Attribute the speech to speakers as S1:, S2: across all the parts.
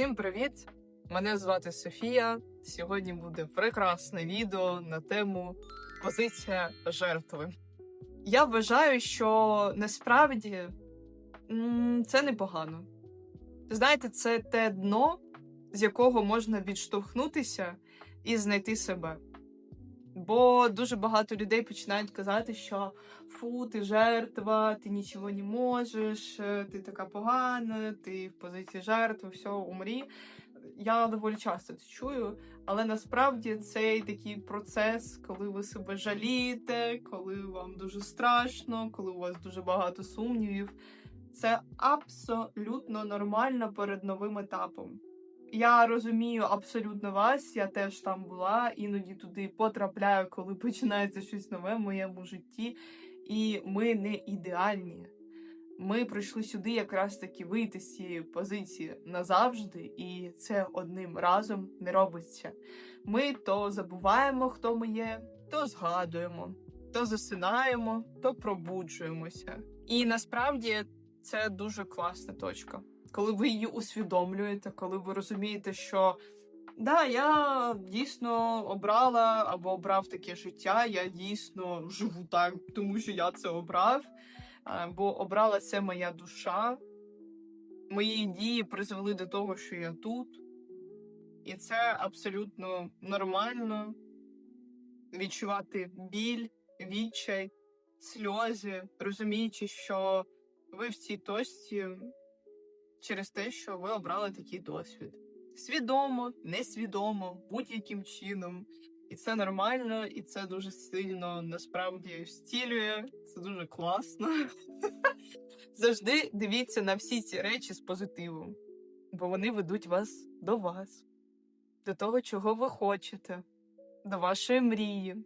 S1: Всім привіт! Мене звати Софія. Сьогодні буде прекрасне відео на тему позиція жертви. Я вважаю, що насправді це непогано. Знаєте, це те дно, з якого можна відштовхнутися і знайти себе. Бо дуже багато людей починають казати, що фу, ти жертва, ти нічого не можеш, е, ти така погана, ти в позиції жертви, все, умрі. Я доволі часто це чую, але насправді цей такий процес, коли ви себе жалієте, коли вам дуже страшно, коли у вас дуже багато сумнівів, це абсолютно нормально перед новим етапом. Я розумію абсолютно вас, я теж там була, іноді туди потрапляю, коли починається щось нове в моєму житті. І ми не ідеальні. Ми прийшли сюди якраз таки вийти з цієї позиції назавжди, і це одним разом не робиться. Ми то забуваємо, хто ми є, то згадуємо, то засинаємо, то пробуджуємося. І насправді це дуже класна точка коли ви її усвідомлюєте, коли ви розумієте, що да, я дійсно обрала або обрав таке життя, я дійсно живу так, тому що я це обрав, бо обрала це моя душа. Мої дії призвели до того, що я тут. І це абсолютно нормально відчувати біль, відчай, сльози, розуміючи, що ви в цій точці через те, що ви обрали такий досвід. Свідомо, несвідомо, будь-яким чином. І це нормально, і це дуже сильно насправді стілює. Це дуже класно. Завжди дивіться на всі ці речі з позитивом, бо вони ведуть вас до вас, до того, чого ви хочете, до вашої мрії,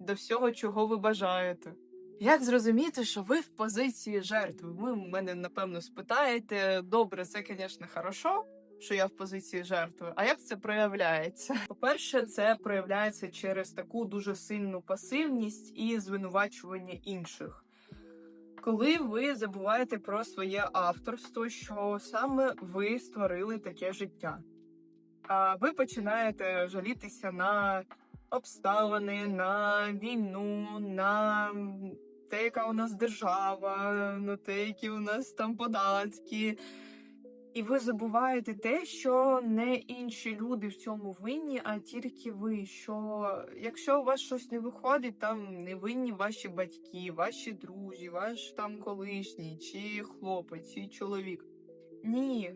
S1: до всього, чого ви бажаєте. Як зрозуміти, що ви в позиції жертви? Ви мене напевно спитаєте. Добре, це, звісно, хорошо, що я в позиції жертви. А як це проявляється? По-перше, це проявляється через таку дуже сильну пасивність і звинувачування інших. Коли ви забуваєте про своє авторство, що саме ви створили таке життя, а ви починаєте жалітися на обставини, на війну, на те, яка у нас держава, на те, які у нас там податки. І ви забуваєте те, що не інші люди в цьому винні, а тільки ви. Що якщо у вас щось не виходить, там не винні ваші батьки, ваші друзі, ваш там колишній, чи хлопець, чи чоловік. Ні.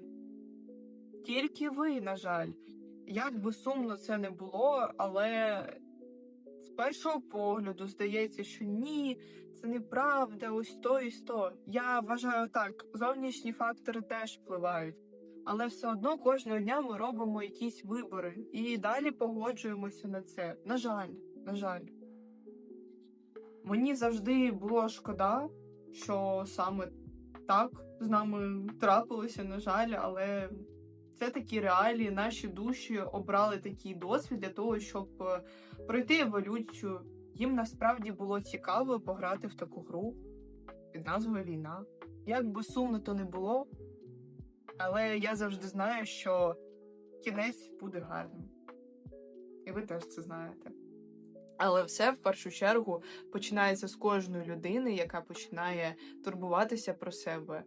S1: Тільки ви, на жаль. Як би сумно це не було, але першого погляду здається, що ні, це неправда, ось то і сто. Я вважаю так, зовнішні фактори теж впливають. Але все одно кожного дня ми робимо якісь вибори і далі погоджуємося на це. На жаль, на жаль. Мені завжди було шкода, що саме так з нами трапилося, на жаль, але це такі реалії. Наші душі обрали такий досвід для того, щоб е, пройти еволюцію. Їм насправді було цікаво пограти в таку гру під назвою Війна. Як би сумно то не було, але я завжди знаю, що кінець буде гарним. І ви теж це знаєте. Але все в першу чергу починається з кожної людини, яка починає турбуватися про себе,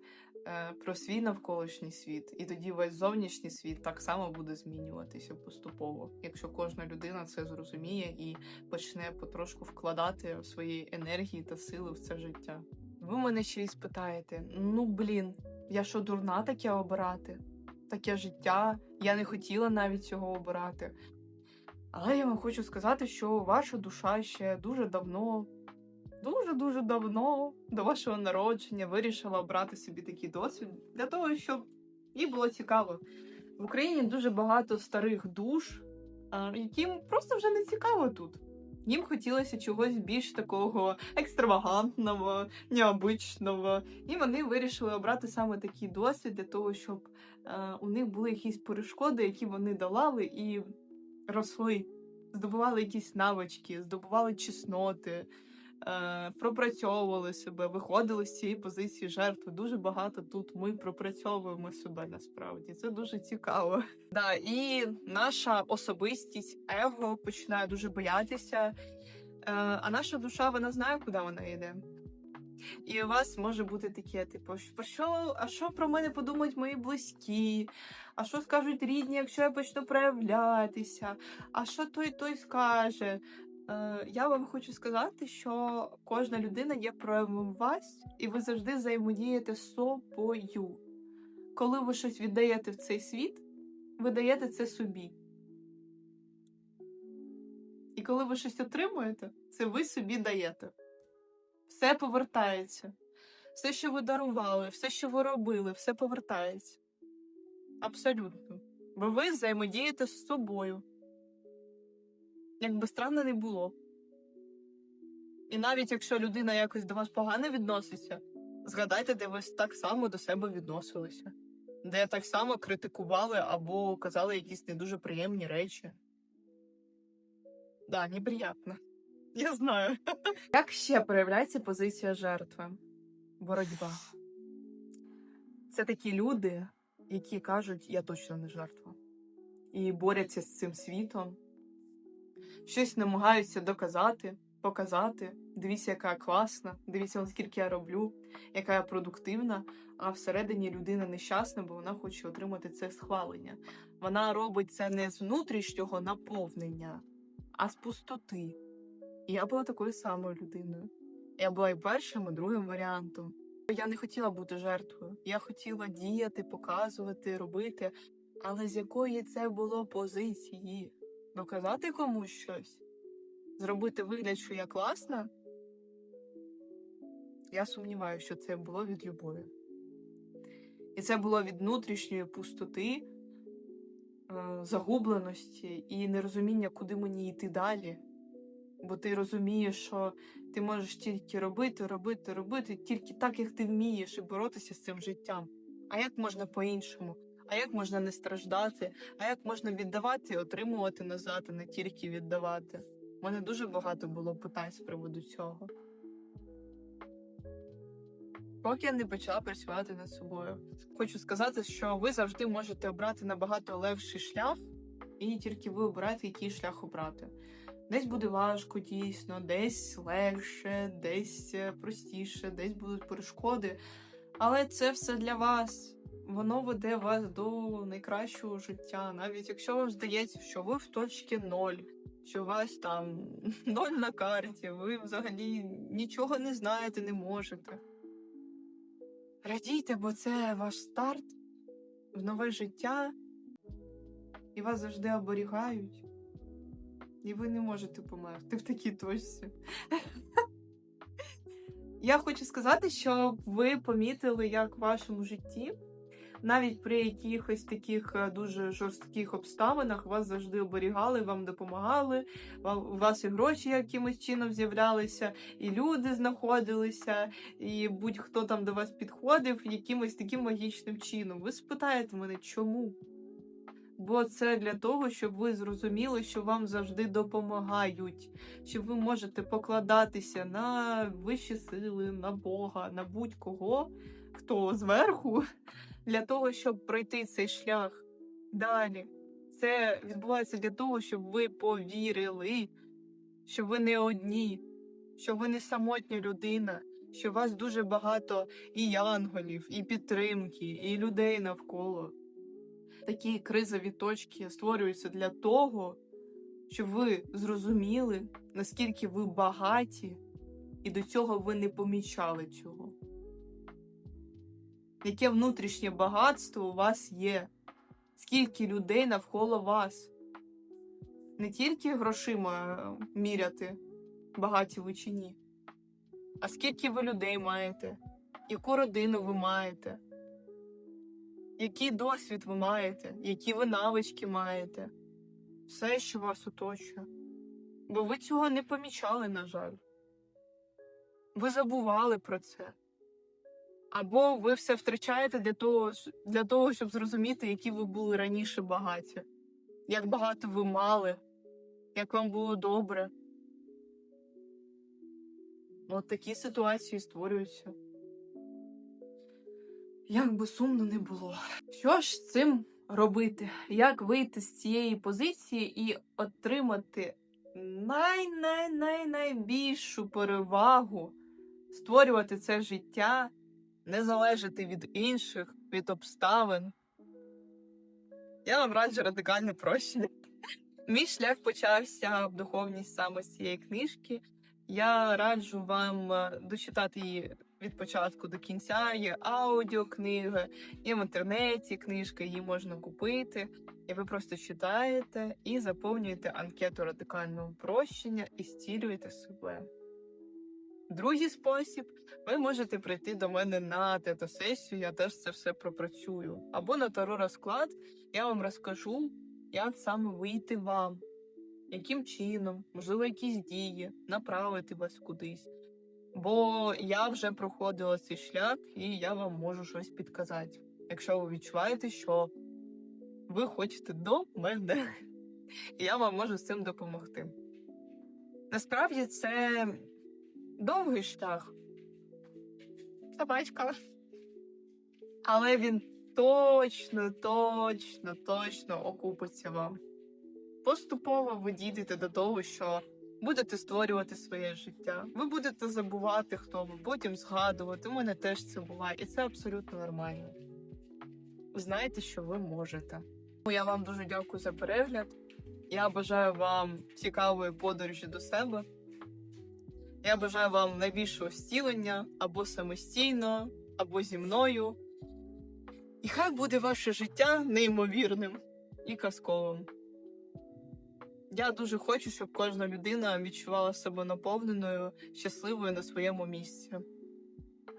S1: про свій навколишній світ. І тоді весь зовнішній світ так само буде змінюватися поступово, якщо кожна людина це зрозуміє і почне потрошку вкладати свої енергії та сили в це життя. Ви мене ще й спитаєте: ну блін, я що дурна таке обирати? Таке життя, я не хотіла навіть цього обирати. Але я вам хочу сказати, що ваша душа ще дуже давно, дуже-дуже давно до вашого народження вирішила обрати собі такий досвід для того, щоб їй було цікаво. В Україні дуже багато старих душ, яким просто вже не цікаво тут. Їм хотілося чогось більш такого екстравагантного, необичного. І вони вирішили обрати саме такий досвід для того, щоб е, у них були якісь перешкоди, які вони долали і росли, здобували якісь навички, здобували чесноти, е, пропрацьовували себе, виходили з цієї позиції жертви. Дуже багато тут ми пропрацьовуємо себе насправді. Це дуже цікаво. Да, і наша особистість, его починає дуже боятися. Е, а наша душа вона знає, куди вона йде. І у вас може бути таке, типу, про що, а що про мене подумають мої близькі? А що скажуть рідні, якщо я почну проявлятися? А що той той скаже? Е, я вам хочу сказати, що кожна людина є проявом вас, і ви завжди взаємодієте з собою. Коли ви щось віддаєте в цей світ, ви даєте це собі. І коли ви щось отримуєте, це ви собі даєте. Все повертається. Все, що ви дарували, все, що ви робили, все повертається. Абсолютно. Бо ви взаємодієте з собою. Як би странно не було. І навіть якщо людина якось до вас погано відноситься, згадайте, де ви так само до себе відносилися, де так само критикували або казали якісь не дуже приємні речі. Да, неприємно. Я знаю. Як ще проявляється позиція жертви? Боротьба. Це такі люди, які кажуть, я точно не жертва. І борються з цим світом. Щось намагаються доказати, показати. Дивіться, яка класна, дивіться, наскільки я роблю, яка я продуктивна, а всередині людина нещасна, бо вона хоче отримати це схвалення. Вона робить це не з внутрішнього наповнення, а з пустоти. І я була такою самою людиною. Я була і першим, і другим варіантом. Я не хотіла бути жертвою. Я хотіла діяти, показувати, робити. Але з якої це було позиції? Доказати комусь щось? Зробити вигляд, що я класна? Я сумніваюся, що це було від любові. І це було від внутрішньої пустоти, е, загубленості і нерозуміння, куди мені йти далі. Бо ти розумієш, що ти можеш тільки робити, робити, робити, тільки так, як ти вмієш, і боротися з цим життям. А як можна по-іншому? А як можна не страждати? А як можна віддавати і отримувати назад, а не тільки віддавати? У мене дуже багато було питань з приводу цього. Поки я не почала працювати над собою. Хочу сказати, що ви завжди можете обрати набагато легший шлях, і тільки ви обираєте, який шлях обрати. Десь буде важко, дійсно, десь легше, десь е, простіше, десь будуть перешкоди. Але це все для вас. Воно веде вас до найкращого життя. Навіть якщо вам здається, що ви в точці ноль, що у вас там ноль на карті, ви взагалі нічого не знаєте, не можете. Радійте, бо це ваш старт в нове життя, і вас завжди оберігають. І ви не можете померти в такій точці. Я хочу сказати, що ви помітили, як в вашому житті, навіть при якихось таких е, дуже жорстких обставинах, вас завжди оберігали, вам допомагали, у вас і гроші якимось чином з'являлися, і люди знаходилися, і будь-хто там до вас підходив якимось таким магічним чином. Ви спитаєте мене, чому? Бо це для того, щоб ви зрозуміли, що вам завжди допомагають, що ви можете покладатися на вищі сили, на Бога, на будь-кого, хто зверху, для того, щоб пройти цей шлях далі. Це відбувається для того, щоб ви повірили, що ви не одні, що ви не самотня людина, що у вас дуже багато і янголів, і підтримки, і людей навколо такі кризові точки створюються для того, щоб ви зрозуміли, наскільки ви багаті, і до цього ви не помічали цього. Яке внутрішнє багатство у вас є? Скільки людей навколо вас? Не тільки грошима е, міряти, багаті ви чи ні, а скільки ви людей маєте, яку родину ви маєте, який досвід ви маєте, які ви навички маєте, все, що вас оточує. Бо ви цього не помічали, на жаль. Ви забували про це. Або ви все втрачаєте для того, для того, щоб зрозуміти, які ви були раніше багаті, як багато ви мали, як вам було добре. От такі ситуації створюються. Як би сумно не було. Що ж з цим робити? Як вийти з цієї позиції і отримати най-най-най-найбільшу перевагу, створювати це життя, не залежати від інших, від обставин? Я вам раджу радикальне прощення. Мій шлях почався в духовність саме з цієї книжки. Я раджу вам е, дочитати її від початку до кінця. Є аудіокниги, є в інтернеті книжка, її можна купити. І ви просто читаєте і заповнюєте анкету радикального прощення і зцілюєте себе. Другий спосіб ви можете прийти до мене на тето-сесію, я теж це все пропрацюю. Або на таро розклад я вам розкажу, як саме вийти вам, яким чином, можливо, якісь дії, направити вас кудись. Бо я вже проходила цей шлях, і я вам можу щось підказати. Якщо ви відчуваєте, що ви хочете до мене, я вам можу з цим допомогти. Насправді це довгий шлях. Собачка. Але він точно, точно, точно окупиться вам. Поступово ви дійдете до того, що будете створювати своє життя. Ви будете забувати, хто ви, потім згадувати. У мене теж це буває, і це абсолютно нормально. Знаєте, що ви можете. Я вам дуже дякую за перегляд. Я бажаю вам цікавої подорожі до себе. Я бажаю вам найбільшого зцілення або самостійно, або зі мною. І хай буде ваше життя неймовірним і казковим. Я дуже хочу, щоб кожна людина відчувала себе наповненою, щасливою на своєму місці.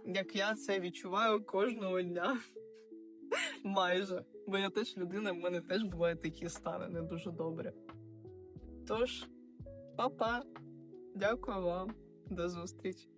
S1: Як я це відчуваю кожного дня. Майже. Бо я теж людина, в мене теж бувають такі стани не дуже добре. Тож, па-па. Дякую вам. До зустрічі.